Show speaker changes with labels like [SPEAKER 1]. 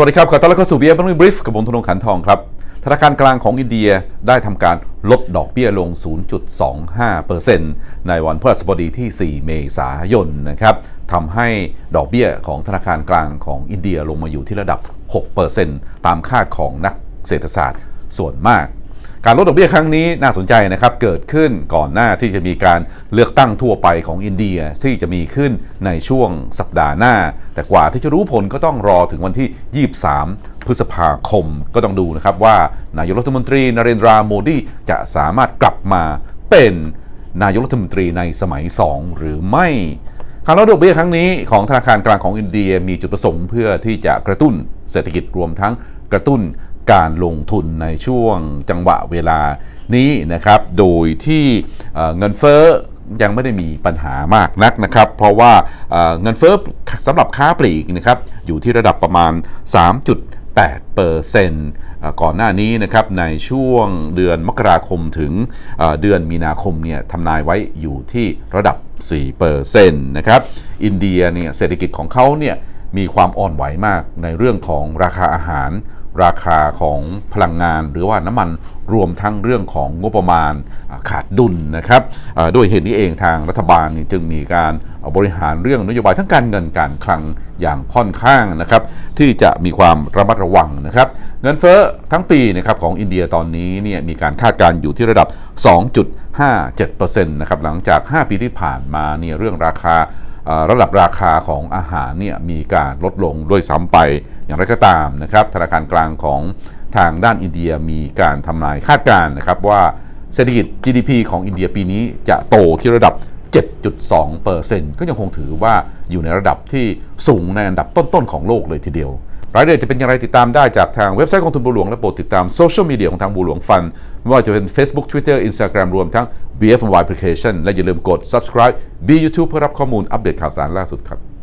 [SPEAKER 1] สวัสดีครับ ขอต้อนรับเข้าสู่เบียร์บันบริฟกับผมธนงขันทองครับ ธนาคารกลางของอินเดียได้ทำการลดดอกเบี้ยลง 0.25%ในวันพฤหัสบดีที่ 4 เมษายนนะครับทำให้ดอกเบี้ยของธนาคารกลางของอินเดียลงมาอยู่ที่ระดับ 6%ตามคาดของนักเศรษฐศาสตร์ส่วนมาก การลดดอกเบี้ยครั้งนี้น่าสนใจนะครับเกิดขึ้นก่อนหน้าที่จะมีการเลือกตั้งทั่วไปของอินเดียที่จะมีขึ้นในช่วงสัปดาห์หน้า แต่กว่าที่จะรู้ผลก็ต้องรอถึงวันที่ 23 พฤษภาคมก็ต้องดูนะครับว่านายกรัฐมนตรีนเรนทราโมดีจะสามารถกลับมาเป็นนายกรัฐมนตรีในสมัย 2 หรือไม่การลดดอกเบี้ยครั้งนี้ของธนาคารกลางของอินเดียมีจุดประสงค์เพื่อที่จะกระตุ้นเศรษฐกิจรวมทั้งกระตุ้น การลงทุนในช่วงจังหวะเวลานี้นะครับ โดยที่เงินเฟ้อยังไม่ได้มีปัญหามากนักนะครับ เพราะว่าเงินเฟ้อสำหรับค้าปลีกนะครับอยู่ที่ระดับประมาณ 3.8เปอร์เซ็นต์ก่อนหน้านี้นะครับในช่วงเดือนมกราคมถึงเเดือนมีนาคมเนี่ยทำนายไว้อยู่ที่ระดับ 4%นะครับอินเดียเนี่ยเศรษฐกิจของเขาเนี่ยมีความอ่อนไหวมากในเรื่องของราคาอาหาร ราคาของพลังงาน หรือว่าน้ำมันรวมทั้งเรื่องของงบประมาณขาดดุลนะครับด้วยเหตุนี้เองทางรัฐบาลจึงมีการบริหารเรื่องนโยบายทั้งการเงินการคลังอย่างค่อนข้างนะครับที่จะมีความระมัดระวังนะครับเงินเฟ้อทั้งปีนะครับของอินเดียตอนนี้เนี่ยมีการคาดการณ์อยู่ที่ระดับ 2.57%นะครับหลังจาก 5 ปีที่ผ่านมาเนี่ยเรื่องราคา ระดับราคาของอาหารเนี่ยมีการลดลงด้วยซ้ำไป อย่างไรก็ตามนะครับธนาคารกลางของทางด้านอินเดียมีการทำนายคาดการณ์นะครับว่าเศรษฐกิจ GDP ของอินเดียปีนี้จะโตที่ระดับ 7.2%ก็ยังคงถือว่าอยู่ในระดับที่สูงในอันดับต้นๆของโลกเลยทีเดียว รายละเอียดจะเป็นอย่างไรติดตามได้จากทางเว็บไซต์ของทุนบัวหลวงและโปรดติดตามโซเชียลมีเดียของทางบัวหลวงฟันไม่ว่าจะเป็น Facebook Twitter Instagram รวมทั้ง BFY Application และอย่าลืมกด subscribe B YouTube เพื่อรับข้อมูลอัปเดตข่าวสารล่าสุดครับ